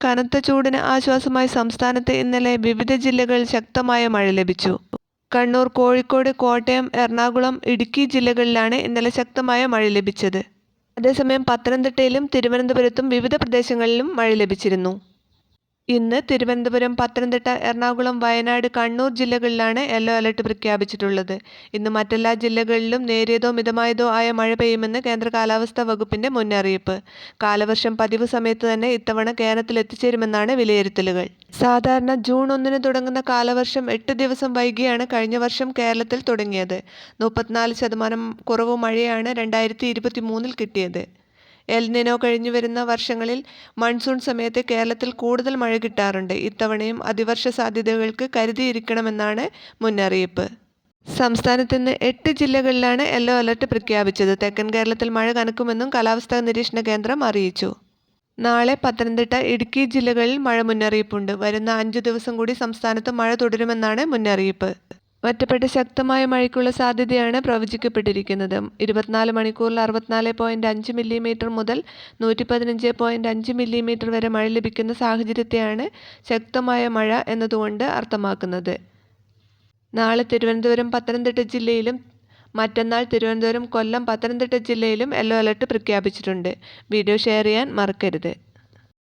കനത്ത ചൂടിന് ആശ്വാസമായി സംസ്ഥാനത്ത് ഇന്നലെ വിവിധ ജില്ലകളിൽ ശക്തമായ മഴ ലഭിച്ചു. കണ്ണൂർ കോഴിക്കോട് കോട്ടയം എറണാകുളം ഇടുക്കി ജില്ലകളിലാണ് ഇന്നലെ ശക്തമായ മഴ ലഭിച്ചത്. അതേസമയം പത്തനംതിട്ടയിലും തിരുവനന്തപുരത്തും വിവിധ പ്രദേശങ്ങളിലും മഴ ലഭിച്ചിരുന്നു. ഇന്ന് തിരുവനന്തപുരം പത്തനംതിട്ട എറണാകുളം വയനാട് കണ്ണൂർ ജില്ലകളിലാണ് യെല്ലോ അലർട്ട് പ്രഖ്യാപിച്ചിട്ടുള്ളത്. ഇന്ന് മറ്റെല്ലാ ജില്ലകളിലും നേരിയതോ മിതമായതോ ആയ മഴ പെയ്യുമെന്ന് കേന്ദ്ര കാലാവസ്ഥാ വകുപ്പിന്റെ മുന്നറിയിപ്പ്. കാലവർഷം പതിവ് സമയത്ത് തന്നെ ഇത്തവണ കേരളത്തിൽ എത്തിച്ചേരുമെന്നാണ് വിലയിരുത്തലുകൾ. സാധാരണ ജൂൺ ഒന്നിന് തുടങ്ങുന്ന കാലവർഷം എട്ട് ദിവസം വൈകിയാണ് കഴിഞ്ഞ വർഷം കേരളത്തിൽ തുടങ്ങിയത്. മുപ്പത്തിനാല് ശതമാനം കുറവ് മഴയാണ് രണ്ടായിരത്തി ഇരുപത്തി മൂന്നിൽ കിട്ടിയത്. എൽനിനോ കഴിഞ്ഞു വരുന്ന വർഷങ്ങളിൽ മൺസൂൺ സമയത്ത് കേരളത്തിൽ കൂടുതൽ മഴ കിട്ടാറുണ്ട്. ഇത്തവണയും അതിവർഷ സാധ്യതകൾക്ക് കരുതിയിരിക്കണമെന്നാണ് മുന്നറിയിപ്പ്. സംസ്ഥാനത്ത് ഇന്ന് എട്ട് ജില്ലകളിലാണ് യെല്ലോ അലർട്ട് പ്രഖ്യാപിച്ചത്. തെക്കൻ കേരളത്തിൽ മഴ കനക്കുമെന്നും കാലാവസ്ഥാ നിരീക്ഷണ കേന്ദ്രം അറിയിച്ചു. നാളെ പത്തനംതിട്ട ഇടുക്കി ജില്ലകളിൽ മഴ മുന്നറിയിപ്പുണ്ട്. വരുന്ന അഞ്ചു ദിവസം കൂടി സംസ്ഥാനത്ത് മഴ തുടരുമെന്നാണ് മുന്നറിയിപ്പ്. ഒറ്റപ്പെട്ട ശക്തമായ മഴയ്ക്കുള്ള സാധ്യതയാണ് പ്രവചിക്കപ്പെട്ടിരിക്കുന്നത്. ഇരുപത്തിനാല് മണിക്കൂറിൽ അറുപത്തിനാല് പോയിന്റ് അഞ്ച് മില്ലിമീറ്റർ മുതൽ നൂറ്റി പതിനഞ്ച് പോയിന്റ് അഞ്ച് മില്ലിമീറ്റർ വരെ മഴ ലഭിക്കുന്ന സാഹചര്യത്തെയാണ് ശക്തമായ മഴ എന്നതുകൊണ്ട് അർത്ഥമാക്കുന്നത്. നാളെ തിരുവനന്തപുരം പത്തനംതിട്ട ജില്ലയിലും മറ്റന്നാൾ തിരുവനന്തപുരം കൊല്ലം പത്തനംതിട്ട ജില്ലയിലും യെല്ലോ അലർട്ട് പ്രഖ്യാപിച്ചിട്ടുണ്ട്. വീഡിയോ ഷെയർ ചെയ്യാൻ മറക്കരുത്.